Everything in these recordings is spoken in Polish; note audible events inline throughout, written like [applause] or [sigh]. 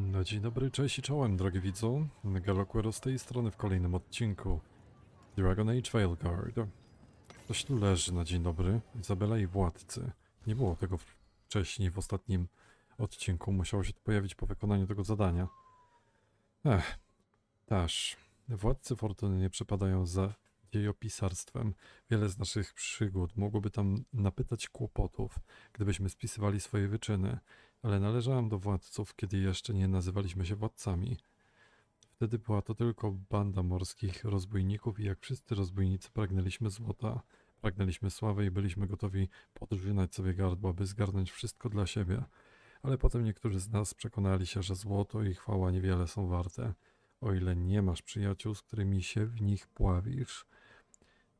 No dzień dobry, cześć i czołem, drogi widzu. Galoquero z tej strony w kolejnym odcinku Dragon Age Veilguard. Ktoś tu leży na dzień dobry. Izabela i Władcy. Nie było tego wcześniej, w ostatnim odcinku. Musiało się to pojawić po wykonaniu tego zadania. Ech, też. Władcy Fortuny nie przepadają za dziejopisarstwem. Wiele z naszych przygód mogłoby tam napytać kłopotów, gdybyśmy spisywali swoje wyczyny ale należałem do władców, kiedy jeszcze nie nazywaliśmy się władcami. Wtedy była to tylko banda morskich rozbójników i jak wszyscy rozbójnicy pragnęliśmy złota, pragnęliśmy sławy i byliśmy gotowi podrzynać sobie gardła, by zgarnąć wszystko dla siebie. Ale potem niektórzy z nas przekonali się, że złoto i chwała niewiele są warte, o ile nie masz przyjaciół, z którymi się w nich pławisz.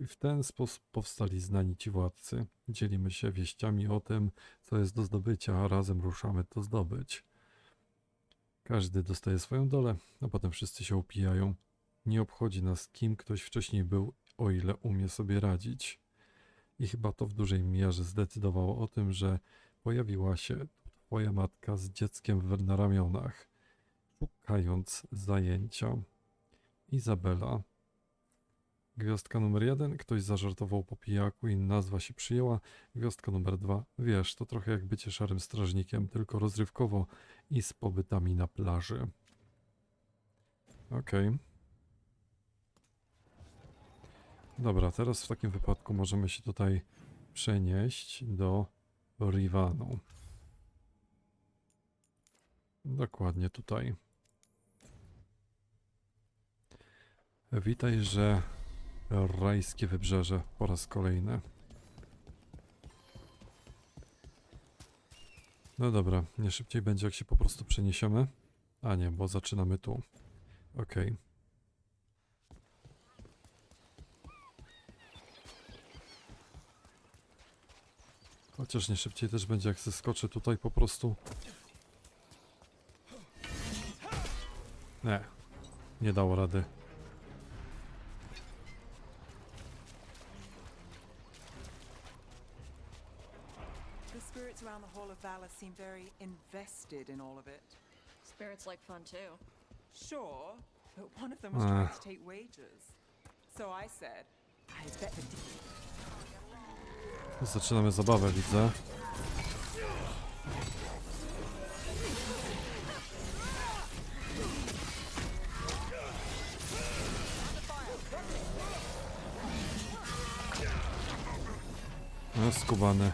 I w ten sposób powstali znani ci władcy. Dzielimy się wieściami o tym, co jest do zdobycia, a razem ruszamy to zdobyć. Każdy dostaje swoją dolę, a potem wszyscy się upijają. Nie obchodzi nas, kim ktoś wcześniej był, o ile umie sobie radzić. I chyba to w dużej mierze zdecydowało o tym, że pojawiła się twoja matka z dzieckiem na ramionach, szukając zajęcia. Izabela. Gwiazdka numer jeden, ktoś zażartował po pijaku i nazwa się przyjęła. Gwiazdka numer dwa, wiesz, to trochę jak bycie szarym strażnikiem, tylko rozrywkowo i z pobytami na plaży. Okej. Dobra, teraz w takim wypadku możemy się tutaj przenieść do Rivanu. Dokładnie tutaj. Witaj, że Rajskie wybrzeże po raz kolejny. No dobra, nie szybciej będzie jak się po prostu przeniesiemy. A nie, bo zaczynamy tu. Okej. Chociaż nie szybciej też będzie jak zeskoczę tutaj po prostu. Nie, nie dało rady. The spirits around the Hall of Valor seem very invested in all of it. Spirits like fun too. Sure, but one of them was Ah. trying to take wages. So I said, I bet the Zaczynamy zabawę, widzę. No, skubany.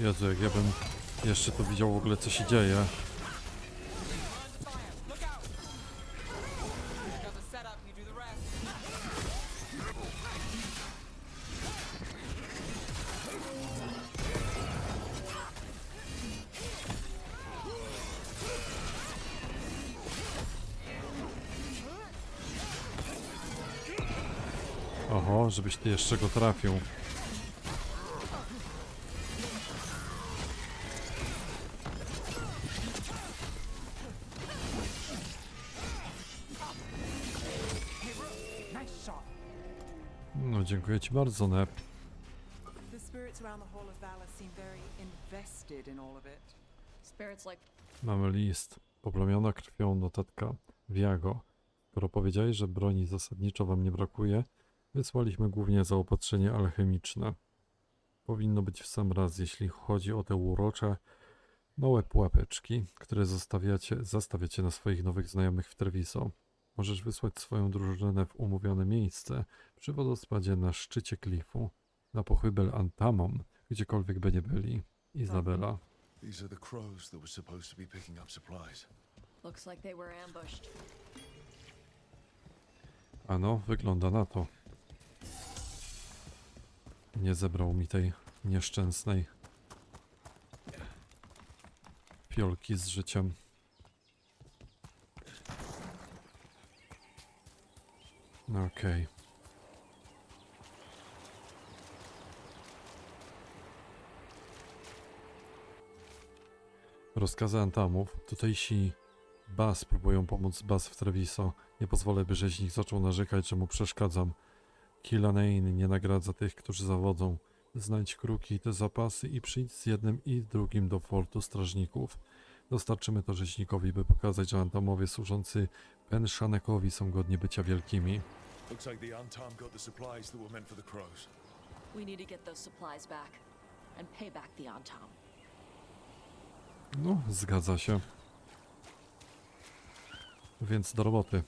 Jezu, jak ja bym jeszcze tu widział w ogóle co się dzieje. Oho, żebyś ty jeszcze go trafił. Of it. Spirits like Mamy list. Poplamiona krwią notatka Viago. Skoro powiedziałeś, że broni zasadniczo wam nie brakuje, wysłaliśmy głównie zaopatrzenie alchemiczne. Powinno być w sam raz, jeśli chodzi o te urocze, małe pułapeczki, które zostawiacie, zastawiacie na swoich nowych znajomych w Treviso. Możesz wysłać swoją drużynę w umówione miejsce przy wodospadzie na szczycie klifu, na pochybel Antamon, gdziekolwiek by nie byli. Izabela. These are the crows that were supposed to be picking up supplies. looks like they were ambushed. Ano, wygląda na to. Nie zebrał mi tej nieszczęsnej fiolki z życiem. No Okej. Rozkazy Antamów. Tutejsi Bas próbują pomóc Bas w Treviso. Nie pozwolę, by rzeźnik zaczął narzekać, że mu przeszkadzam. Killanane nie nagradza tych, którzy zawodzą. Znajdź kruki i te zapasy i przyjdź z jednym i drugim do fortu strażników. Dostarczymy to rzeźnikowi, by pokazać, że Antamowie służący Penshanekowi są godni bycia wielkimi. Looks like the Untom got the supplies that were meant for the crows. We need to get those supplies back and pay back the Antom. No, zgadza się. Więc do roboty.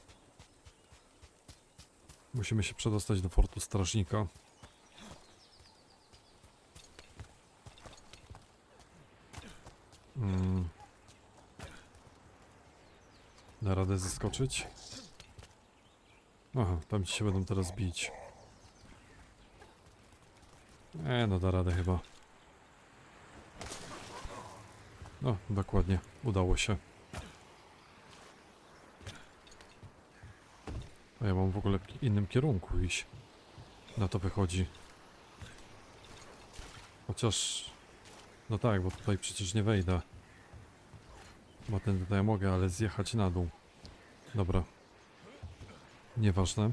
Musimy się przedostać do fortu strażnika. Mm. Da radę zeskoczyć? Aha, tam ci się będą teraz bić. E, no da radę chyba. No, dokładnie. Udało się. A ja mam w ogóle w innym kierunku iść. Na to wychodzi. Chociaż... No tak, bo tutaj przecież nie wejdę. Bo ten tutaj mogę, ale zjechać na dół. Dobra. Nieważne.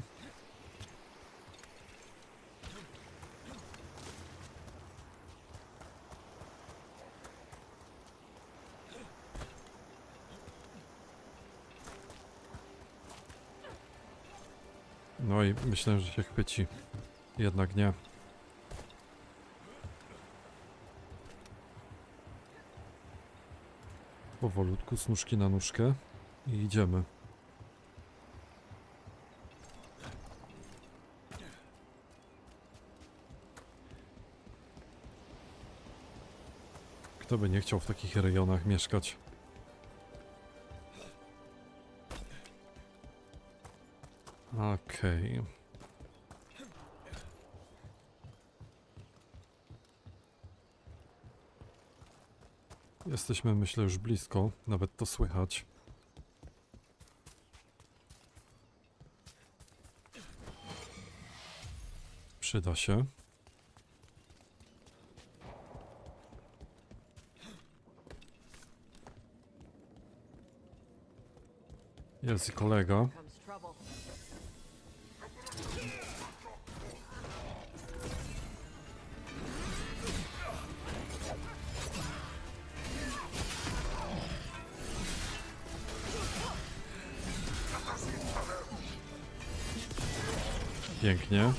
No i myślę, że się chwyci. Jednak nie. Powolutku, z nóżki na nóżkę i idziemy. Kto by nie chciał w takich rejonach mieszkać? Okej. Jesteśmy, myślę, już blisko. Nawet to słychać. Przyda się. Jest i kolega. Pięknie.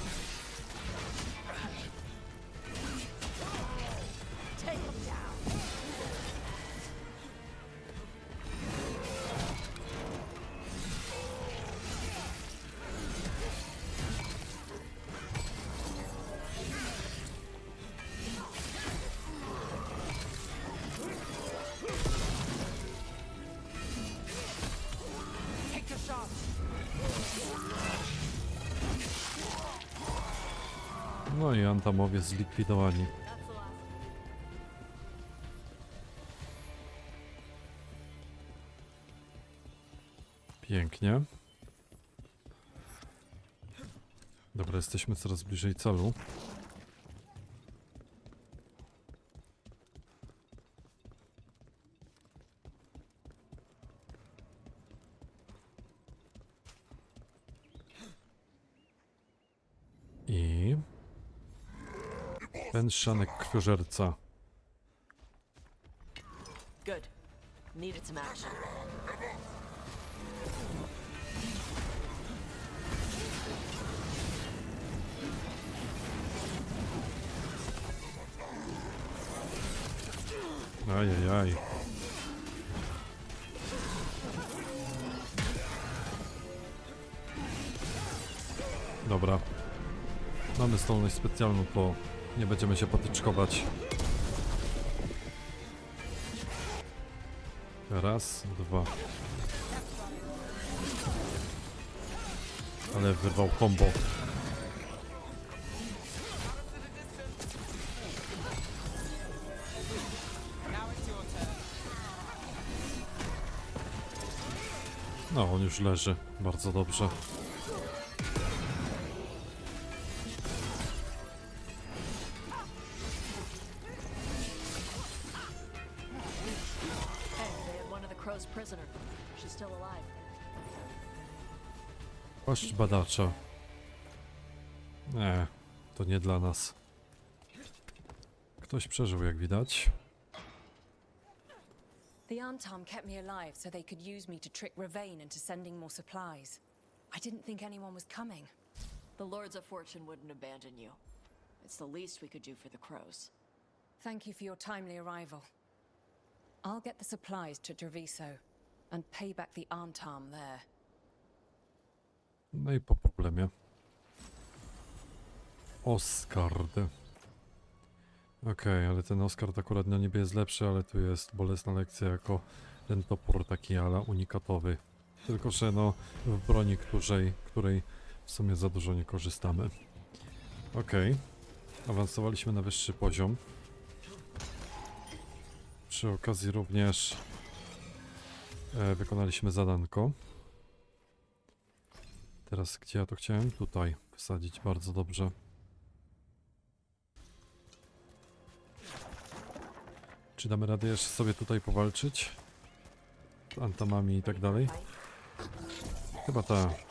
No i Antamowie zlikwidowani. Pięknie. Dobra, jesteśmy coraz bliżej celu. I... Penszanek krwiożerca. Good. Needed some action. Ajajaj. Dobra. Mamy zdolność specjalną, to nie będziemy się potyczkować. Raz, dwa. Ale wyrwał combo. No, on już leży. Bardzo dobrze. Prisoner. She's still alive. Płaszcz badacza. Nie, to nie dla nas. Ktoś przeżył, jak widać. The Antam kept me alive so they could use me to trick Ravain into sending more supplies. I didn't think anyone was coming. The Lords of Fortune wouldn't abandon you. It's the least we could do for the crows. Thank you for your timely arrival. I'll get the supplies to Treviso and pay back the Antam there. No i po problemie. Oscard. Okej, ale ten Oscard akurat na niebie jest lepszy, ale tu jest bolesna lekcja jako ten topór taki ala unikatowy. Tylko, że no w broni, której, której w sumie za dużo nie korzystamy. Okej, awansowaliśmy na wyższy poziom. Przy okazji również e, wykonaliśmy zadanko. Teraz gdzie ja to chciałem? Tutaj wsadzić bardzo dobrze. Czy damy radę jeszcze sobie tutaj powalczyć? Z antamami i tak dalej? Chyba tak.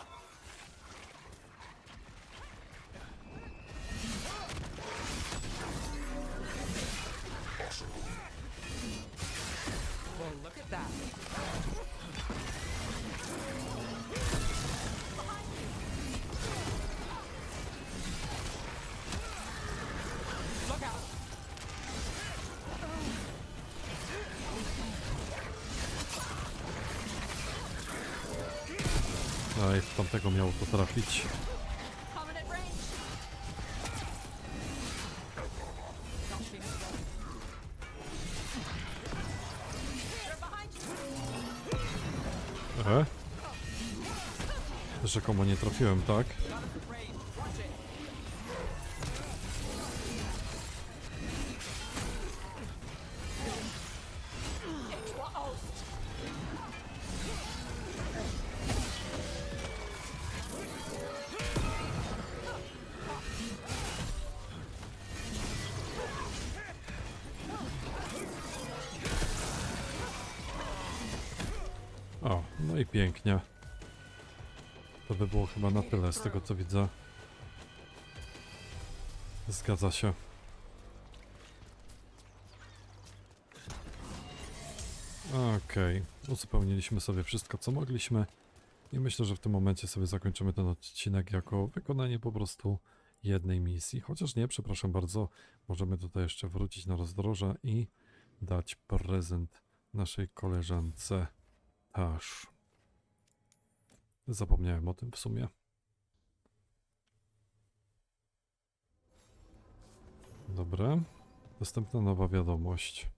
Tamtego miało to trafić. Rzekomo nie trafiłem, tak? No i pięknie. To by było chyba na tyle z tego co widzę. Zgadza się. Okej, uzupełniliśmy sobie wszystko co mogliśmy i myślę, że w tym momencie sobie zakończymy ten odcinek jako wykonanie po prostu jednej misji. Chociaż nie, przepraszam bardzo, możemy tutaj jeszcze wrócić na rozdroże i dać prezent naszej koleżance Aż. Zapomniałem o tym w sumie. Dobra. Następna nowa wiadomość.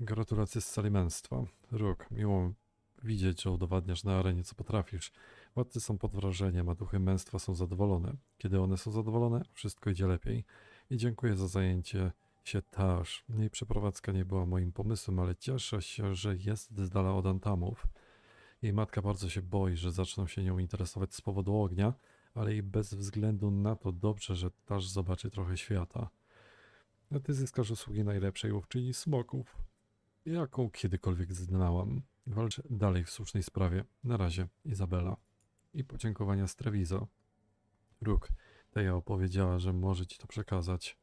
Gratulacje z cali męstwa. Róg, miło widzieć, że udowadniasz na arenie, co potrafisz. Władcy są pod wrażeniem, a duchy męstwa są zadowolone. Kiedy one są zadowolone, wszystko idzie lepiej. I dziękuję za zajęcie się Taż. Jej przeprowadzka nie była moim pomysłem, ale cieszę się, że jest z dala od Antamów. Jej matka bardzo się boi, że zaczną się nią interesować z powodu ognia, ale i bez względu na to dobrze, że Taż zobaczy trochę świata. A ty zyskasz usługi najlepszej łowczyni smoków, jaką kiedykolwiek znałam. Walcz dalej w słusznej sprawie. Na razie, Izabela. I podziękowania z Treviso. Róg, Teja opowiedziała, że może ci to przekazać.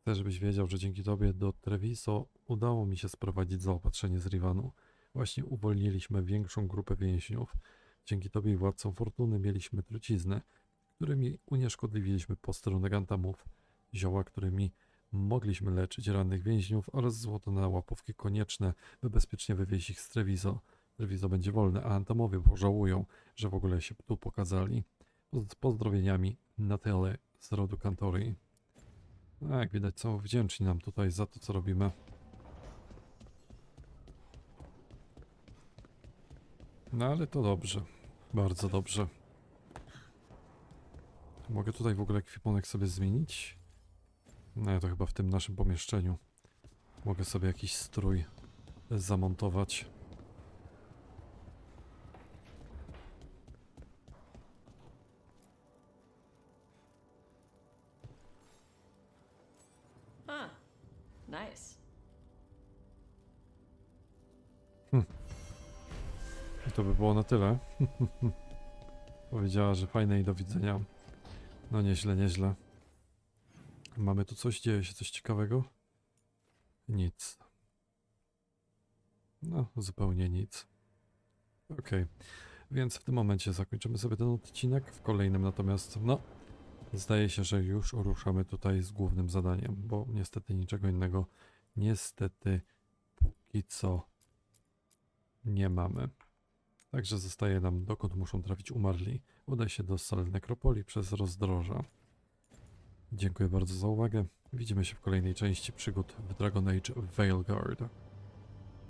Chcę, żebyś wiedział, że dzięki tobie do Treviso udało mi się sprowadzić zaopatrzenie z Rivanu. Właśnie uwolniliśmy większą grupę więźniów. Dzięki tobie i władcom fortuny mieliśmy truciznę, którymi unieszkodliwiliśmy posterunek Antamów, zioła, którymi mogliśmy leczyć rannych więźniów oraz złoto na łapówki konieczne, by bezpiecznie wywieźć ich z Treviso. Treviso będzie wolne, a Antamowie pożałują, że w ogóle się tu pokazali. Z pozdrowieniami Natele z rodu Kantorii. No, jak widać, są wdzięczni nam tutaj za to, co robimy. No ale to dobrze. Bardzo dobrze. Mogę tutaj w ogóle ekwipunek sobie zmienić? No to chyba w tym naszym pomieszczeniu. Mogę sobie jakiś strój zamontować. To by było na tyle. [laughs] Powiedziała, że fajne i do widzenia. No nieźle, nieźle. Mamy tu coś? Dzieje się coś ciekawego? Nic. No, zupełnie nic. Okej, więc w tym momencie zakończymy sobie ten odcinek. W kolejnym natomiast, no, zdaje się, że już ruszamy tutaj z głównym zadaniem, bo niestety niczego innego, niestety, póki co nie mamy. Także zostaje nam, dokąd muszą trafić umarli. Udaj się do sal nekropolii przez rozdroża. Dziękuję bardzo za uwagę. Widzimy się w kolejnej części przygód w Dragon Age Veilguard.